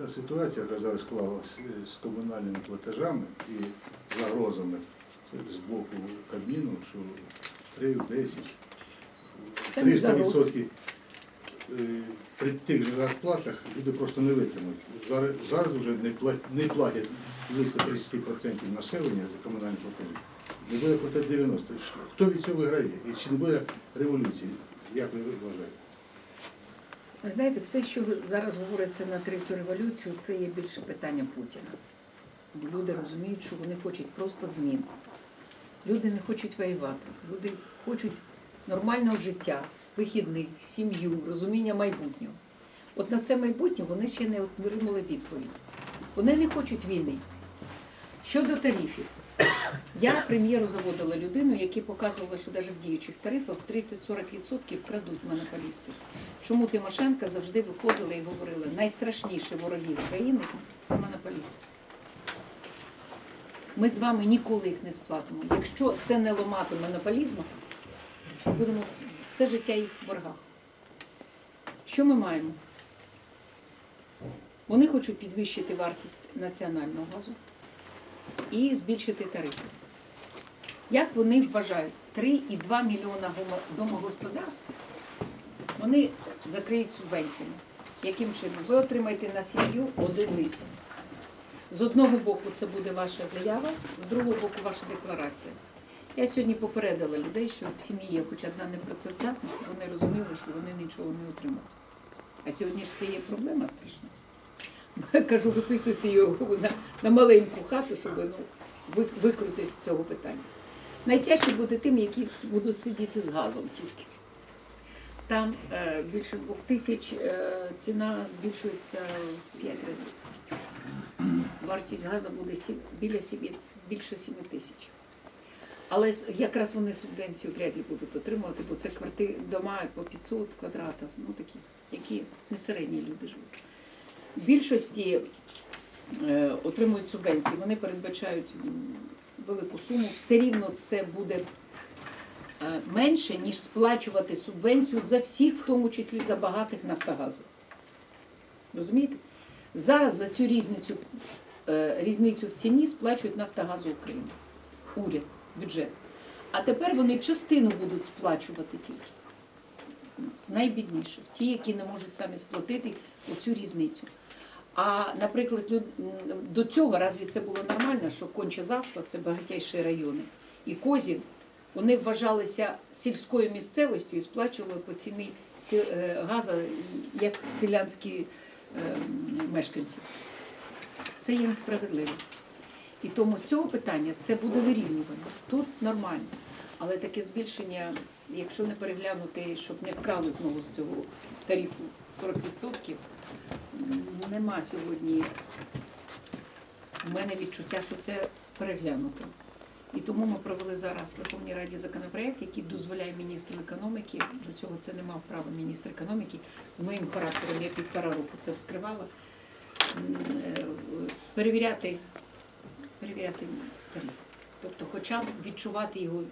та ситуація, яка зараз склалася з комунальними платежами і загрозами з боку Кабміну, що 3, 10, Це 300 загроза. відсотків е, при тих же зарплатах люди просто не витримають. Зараз, зараз вже не платять, не платять близько 30% населення за комунальні платежі. Не буде платити 90%. Хто від цього виграє? І чи не буде революції? Як ви вважаєте? Ви знаєте, все, що зараз говориться на третю революцію, це є більше питання Путіна. Люди розуміють, що вони хочуть просто змін. Люди не хочуть воювати. Люди хочуть нормального життя, вихідних, сім'ю, розуміння майбутнього. От на це майбутнє вони ще не отримали відповідь. Вони не хочуть війни. Щодо тарифів, я прем'єру заводила людину, які показували, що навіть в діючих тарифах 30-40% крадуть монополісти. Чому Тимошенко завжди виходила і говорила, найстрашніші вороги України це монополісти. Ми з вами ніколи їх не сплатимо. Якщо це не ламати монополізму, ми будемо все життя їх в боргах. Що ми маємо? Вони хочуть підвищити вартість національного газу і збільшити тарифи. Як вони вважають, 3,2 мільйона домогосподарств вони закриють субвенціями. Яким чином? Ви отримаєте на сім'ю один лист. З одного боку це буде ваша заява, з другого боку ваша декларація. Я сьогодні попередила людей, що в сім'ї є хоч одна непрацездатна, щоб вони розуміли, що вони нічого не отримають. А сьогодні ж це є проблема страшна. Кажу, виписуйте його на, на маленьку хату, щоб ну, ви- викрутитися з цього питання. Найтяжче буде тим, які будуть сидіти з газом тільки. Там е, більше двох тисяч е, ціна збільшується в 5 разів. Вартість газу буде сім, біля сімі, більше 7 тисяч. Але якраз вони субвенцію вряд ли будуть отримувати, бо це квартири, дома по 500 квадратів, ну такі, які не середні люди живуть. Більшості е, отримують субвенції, вони передбачають велику суму, все рівно це буде е, менше, ніж сплачувати субвенцію за всіх, в тому числі за багатих Нафтогазу. Розумієте? Зараз за цю різницю, е, різницю в ціні сплачують Нафтогазу України, уряд, бюджет. А тепер вони частину будуть сплачувати тільки найбідніших, ті, які не можуть самі сплатити оцю різницю. А, наприклад, до цього разві це було нормально, що конче заспа це багатейші райони. І Козін, вони вважалися сільською місцевістю і сплачували по ціні е, газу, як селянські е, мешканці. Це є несправедливо. І тому з цього питання це буде вирівнювання. Тут нормально. Але таке збільшення, якщо не переглянути, щоб не вкрали знову з цього тарифу 40%, нема сьогодні в мене відчуття, що це переглянуто. І тому ми провели зараз в Верховній Раді законопроект, який дозволяє міністру економіки, до цього це не мав права міністр економіки, з моїм характером я півтора року це вскривала, е, перевіряти, перевіряти тариф. Б відчувати його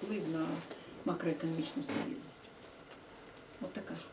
вплив на макроекономічну стабільність. От така.